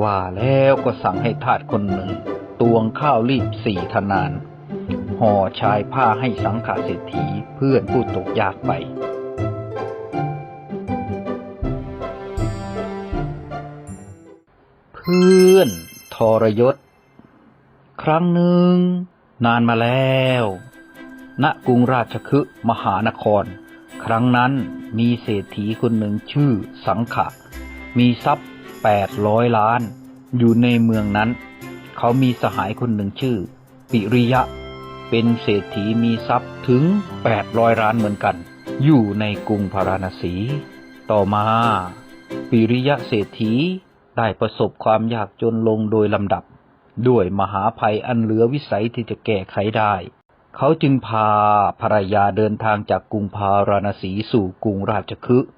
ว่าแล้วก็สั่งให้ทาสคนหนึ่ง ตวงข้าวรีบสี่ธนาน ห่อชายผ้าให้สังฆเศรษฐีเพื่อนผู้ตกยากไป เพื่อนทรยศ ครั้งหนึ่ง นานมาแล้ว ณกรุงราชคฤห์มหานคร ครั้งนั้นมีเศรษฐีคนหนึ่งชื่อสังขะมีทรัพย์ แปดร้อยล้าน อยู่ในเมืองนั้น เขามีสหายคนหนึ่งชื่อ ปิริยะ เป็นเศรษฐีมีทรัพย์ถึงแปดร้อยล้านเหมือนกัน อยู่ในกรุงพาราณสี ต่อมาปิริยะเศรษฐีได้ประสบความยากจนลงโดยลำดับ ด้วยมหาภัยอันเหลือวิสัยที่จะแก้ไขได้ เขาจึงพาภรรยาเดินทางจากกรุงพาราณสีสู่กรุงราชคฤห์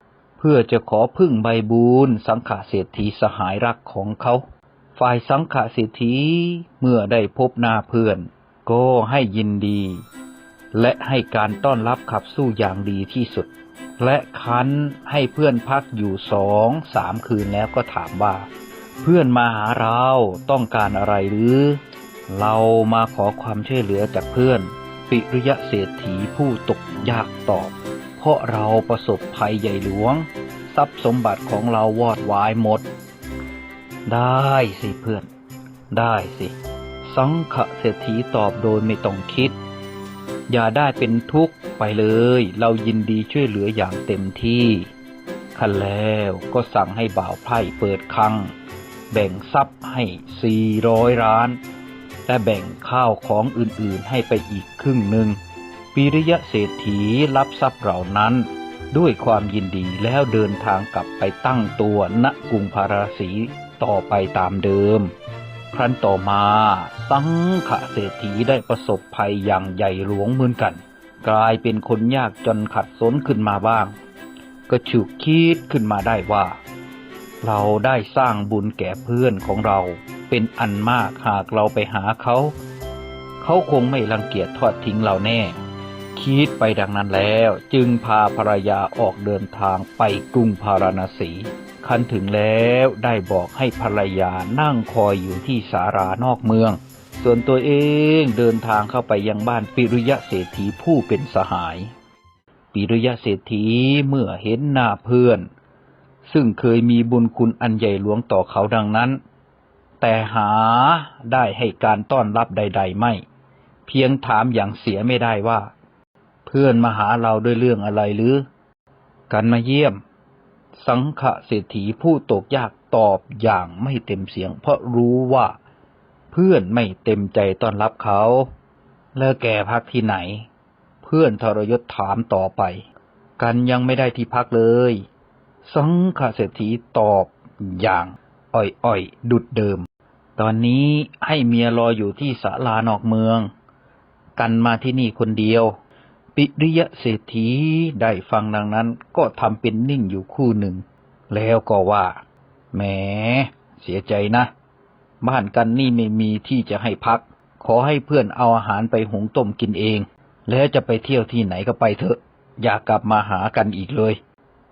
พื่อจะขอพึ่งใบบุญสังฆเศรษฐีสหายรักของเขา ฝ่ายสังฆเศรษฐีเมื่อได้พบหน้าเพื่อน ก็ให้ยินดี และให้การต้อนรับขับสู้อย่างดีที่สุด และคันให้เพื่อนพักอยู่สองสามคืนแล้วก็ถามว่า เพื่อนมาหาเราต้องการอะไรหรือ เรามาขอความช่วยเหลือจากเพื่อน ปิริยะเศรษฐีผู้ตกยากตอบ เพราะเราประสบภัยใหญ่หลวง ทรัพย์สมบัติของเราวอดวายหมด ได้สิเพื่อน ได้สิ สังฆเศรษฐีตอบโดยไม่ต้องคิด อย่าได้เป็นทุกข์ไปเลย เรายินดีช่วยเหลืออย่างเต็มที่คันแล้วก็สั่งให้บ่าวไพร่เปิดคลัง แบ่งทรัพย์ให้สี่ร้อยล้าน และแบ่งข้าวของอื่นๆให้ไปอีกครึ่งหนึ่ง ปิริยะเศรษฐีรับทรัพย์เหล่านั้น ด้วยความยินดีแล้วเดินทางกลับไปตั้งตัวณกรุงพาราสีต่อไปตามเดิม ครั้นต่อมาสังขะเศรษฐีได้ประสบภัยอย่างใหญ่หลวงเหมือนกัน กลายเป็นคนยากจนขัดสนขึ้นมาบ้าง ก็ฉุกคิดขึ้นมาได้ว่า เราได้สร้างบุญแก่เพื่อนของเราเป็นอันมากหากเราไปหาเขา เขาคงไม่รังเกียจทอดทิ้งเราแน่ คิดไปดังนั้นแล้ว จึงพาภรรยาออกเดินทางไปกรุงพาราณสีคันถึงแล้วได้บอกให้ภรรยานั่งคอยอยู่ที่สารานอกเมือง ส่วนตัวเองเดินทางเข้าไปยังบ้านปิริยะเศรษฐีผู้เป็นสหาย ปิริยะเศรษฐีเมื่อเห็นหน้าเพื่อน ซึ่งเคยมีบุญคุณอันใหญ่หลวงต่อเขาดังนั้น แต่หาได้ให้การต้อนรับใด ๆ ไม่ เพียงถามอย่างเสียไม่ได้ว่า พื่อนมาหาเราด้วยเรื่องอะไรหรือกันมาเยี่ยม สังฆเศรษฐีผู้ตกยากตอบอย่างไม่เต็มเสียง เพราะรู้ว่าเพื่อนไม่เต็มใจต้อนรับเขา แล้วแกพักที่ไหน เพื่อนทรยศถามต่อไป กันยังไม่ได้ที่พักเลย สังฆเศรษฐีตอบอย่างอ่อยๆ ดุดเดิม ตอนนี้ให้เมียรออยู่ที่ศาลานอกเมือง กันมาที่นี่คนเดียว ปิริยะเศรษฐีได้ฟังดังนั้นก็ทำเป็นนิ่งอยู่คู่หนึ่ง แล้วก็ว่าแหมเสียใจนะ บ้านกันนี่ไม่มีที่จะให้พัก ขอให้เพื่อนเอาอาหารไปหุงต้มกินเอง แล้วจะไปเที่ยวที่ไหนก็ไปเถอะ อย่ากลับมาหากันอีกเลย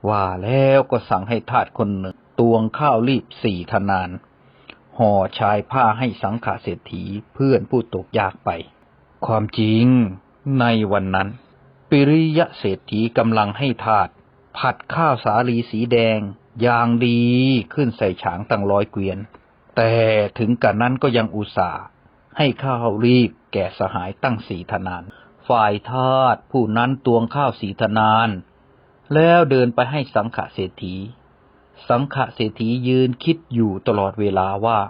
ว่าแล้วก็สั่งให้ทาสคนหนึ่งตวงข้าวรีบสี่ธนาน ห่อชายผ้าให้สังขาเศรษฐีเพื่อนผู้ตกยากไป ความจริงในวันนั้น ปิริยะเศรษฐีกำลังให้ทาสผัดข้าวสาลีสีแดง อย่างดีขึ้นใส่ฉางตั้งร้อยเกวียน แต่ถึงกันนั้นก็ยังอุตส่าห์ให้ข้าวรีบแก่สหายตั้งสีธนาน ฝ่ายทาสผู้นั้นตวงข้าวสีธนาน แล้วเดินไปให้สังฆเศรษฐี สังฆเศรษฐียืนคิดอยู่ตลอดเวลาว่า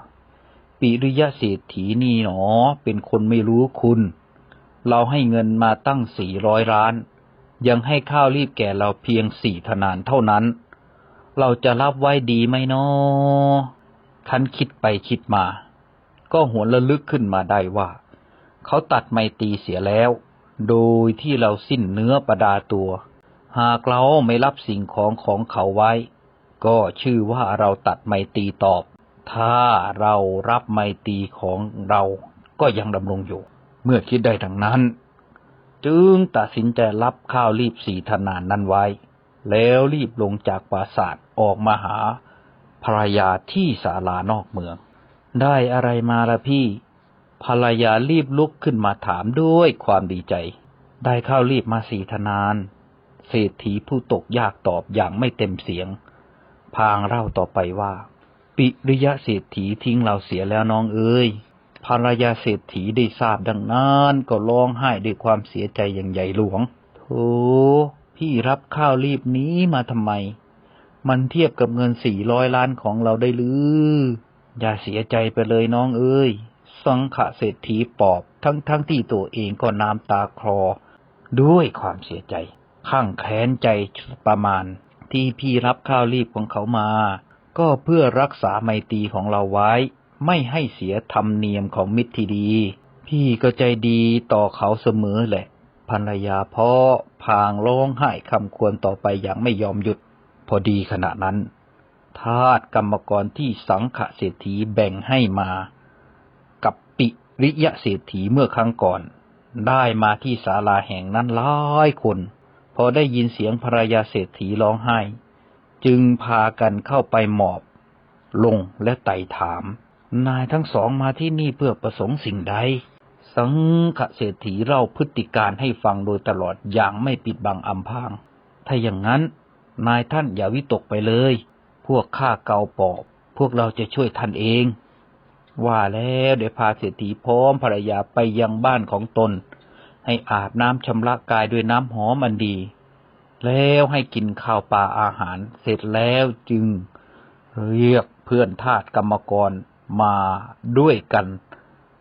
ปิริยะเศรษฐีนี่หนอเป็นคนไม่รู้คุณ เราให้เงินมาตั้งสี่ร้อยล้าน ยังให้ข้าวรีบแก่เราเพียงสี่ธนานเท่านั้น เราจะรับไว้ดีไหมนอท่านคิดไปคิดมา ก็หวนระลึกขึ้นมาได้ว่า เขาตัดไมตีเสียแล้ว โดยที่เราสิ้นเนื้อประดาตัว หากเราไม่รับสิ่งของของเขาไว้ ก็ชื่อว่าเราตัดไมตีตอบ ถ้าเรารับไมตีของเราก็ยังดำรงอยู่ เมื่อคิดได้ดังนั้น จึงตัดสินใจรับข้าวรีบสีธนานนั้นไว้ แล้วรีบลงจากปราสาทออกมาหาภรรยาที่ศาลานอกเมือง ได้อะไรมาละพี่ ภรรยารีบลุกขึ้นมาถามด้วยความดีใจ ได้ข้าวรีบมาสีธนาน เศรษฐีผู้ตกยากตอบอย่างไม่เต็มเสียง พางเล่าต่อไปว่า ปิริยะเศรษฐีทิ้งเราเสียแล้วน้องเอ้ย ภรรยาเศรษฐีได้ทราบดังนั้นก็ร้องไห้ด้วยความเสียใจอย่างใหญ่หลวงโธ่พี่รับข้าวรีบนี้มาทำไม มันเทียบกับเงินสี่ร้อยล้านของเราได้หรือ อย่าเสียใจไปเลยน้องเอ้ย สังขะเศรษฐีปอบทั้งทั้งที่ตัวเองก็น้ำตาคลอ ด้วยความเสียใจ ข้างแค้นใจประมาณ ที่พี่รับข้าวรีบของเขามา ก็เพื่อรักษาไมตรีของเราไว้ ไม่ให้เสียธรรมเนียมของมิตรที่ดี พี่ก็ใจดีต่อเขาเสมอแหละภรรยาพ่อพางร้องไห้คำควรต่อไปอย่างไม่ยอมหยุด พอดีขณะนั้น ทาสกรรมกรที่สังขะเศรษฐีแบ่งให้มา กับปิริยะเศรษฐีเมื่อครั้งก่อน ได้มาที่ศาลาแห่งนั้นหลายคน พอได้ยินเสียงภรรยาเศรษฐีร้องไห้ จึงพากันเข้าไปหมอบ ลงและไต่ถาม นายทั้งสองมาที่นี่เพื่อประสงค์สิ่งใด สังขเศรษฐีเล่าพฤติการให้ฟังโดยตลอดอย่างไม่ปิดบังอำพาง ถ้าอย่างนั้น นายท่านอย่าวิตกไปเลย พวกข้าเกาปอบ พวกเราจะช่วยท่านเอง ว่าแล้วได้พาเศรษฐีพร้อมภรรยาไปยังบ้านของตน ให้อาบน้ำชำระกายด้วยน้ำหอมอันดี แล้วให้กินข้าวปลาอาหาร เสร็จแล้วจึง เรียกเพื่อนทาสกรรมกร มาด้วยกัน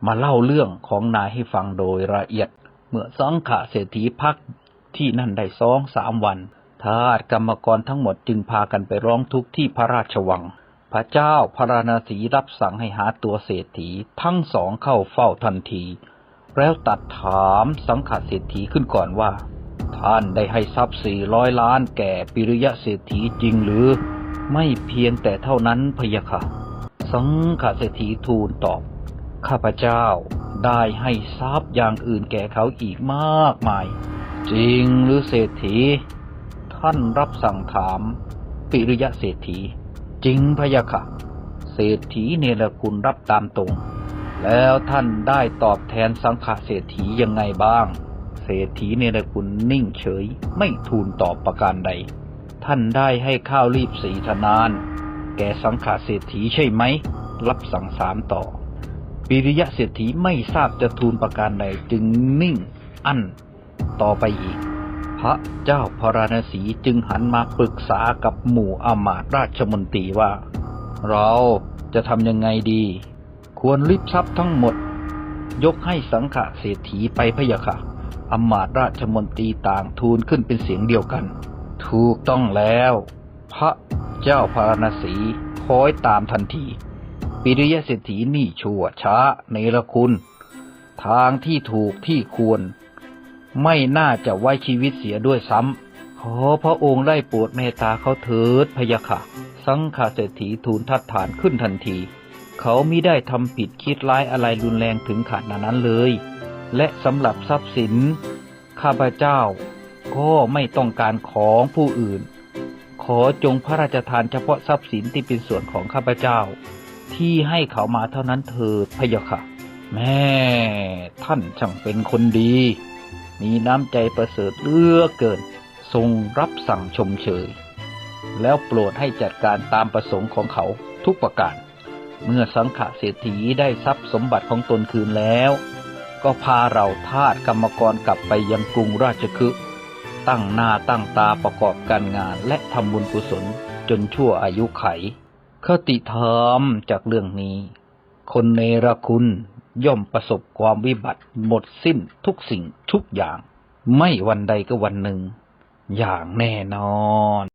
มาเล่าเรื่องของนายให้ฟังโดยละเอียด เมื่อสังขะเศรษฐีพักที่นั่นได้สองสามวันทาสกรรมกรทั้งหมดจึงพากันไปร้องทุกข์ที่พระราชวัง พระเจ้าพระราณสีรับสั่งให้หาตัวเศรษฐีทั้งสองเข้าเฝ้าทันที แล้วตัดถามสังขะเศรษฐีขึ้นก่อนว่า ท่านได้ให้ทรัพย์สี่ร้อยล้านแก่ปิริยะเศรษฐีจริงหรือ ไม่เพียงแต่เท่านั้นพะยะค่ะ สังขเศรษฐีทูลตอบ ข้าพเจ้าได้ให้ทรัพย์อย่างอื่นแก่เขาอีกมากมาย จริงหรือเศรษฐี ท่านรับสั่งถาม ปิริยะเศรษฐี จริงพะยะค่ะ เศรษฐีเนรคุณรับตามตรง แล้วท่านได้ตอบแทนสังขเศรษฐียังไงบ้าง เศรษฐีเนรคุณนิ่งเฉยไม่ทูลตอบประการใด ท่านได้ให้ข้าวรีบสีธนาน แก่สังขะเศรษฐีใช่ไหม รับสั่งสามต่อ ปิริยะเศรษฐีไม่ทราบจะทูลประการใดจึงนิ่ง อั้นต่อไปอีก พระเจ้าพระราณสีจึงหันมาปรึกษากับหมู่อามาตยราชมนตรีว่า เราจะทำยังไงดี ควรริบทรัพย์ทั้งหมด ยกให้สังขะเศรษฐีไปพะยะค่ะอามาตยราชมนตรีต่างทูลขึ้นเป็นเสียงเดียวกัน ถูกต้องแล้ว พระ เจ้าพระราณสีคอยตามทันที ปิริยเศรษฐีนี่ชั่วช้าในละคุณ ทางที่ถูกที่ควร ไม่น่าจะไว้ชีวิตเสียด้วยซ้ำขอพระองค์ได้โปรดเมตตาเขาเถิดพยะค่ะ สังฆาเศรษฐีทูลทัดฐานขึ้นทันที เขามิได้ทำผิดคิดร้ายอะไรรุนแรงถึงขนาดนั้นเลย และสำหรับทรัพย์สิน ข้าพเจ้าก็ไม่ต้องการของผู้อื่น ขอจงพระราชทานเฉพาะทรัพย์สินที่เป็นส่วนของข้าพเจ้า ที่ให้เขามาเท่านั้นเถิดพะยะค่ะ แม่ท่านช่างเป็นคนดี มีน้ำใจประเสริฐเลือเกิน ทรงรับสั่งชมเชย แล้วโปรดให้จัดการตามประสงค์ของเขาทุกประการ เมื่อสังขะเศรษฐีได้ทรัพย์สมบัติของตนคืนแล้ว ก็พาเราทาสกรรมกรกลับไปยังกรุงราชคฤห์ ตั้งหน้าตั้งตาประกอบการงานและทำบุญกุศลจนชั่วอายุไข คติธรรมจากเรื่องนี้ คนเนรคุณย่อมประสบความวิบัติหมดสิ้นทุกสิ่งทุกอย่าง ไม่วันใดก็วันหนึ่ง อย่างแน่นอน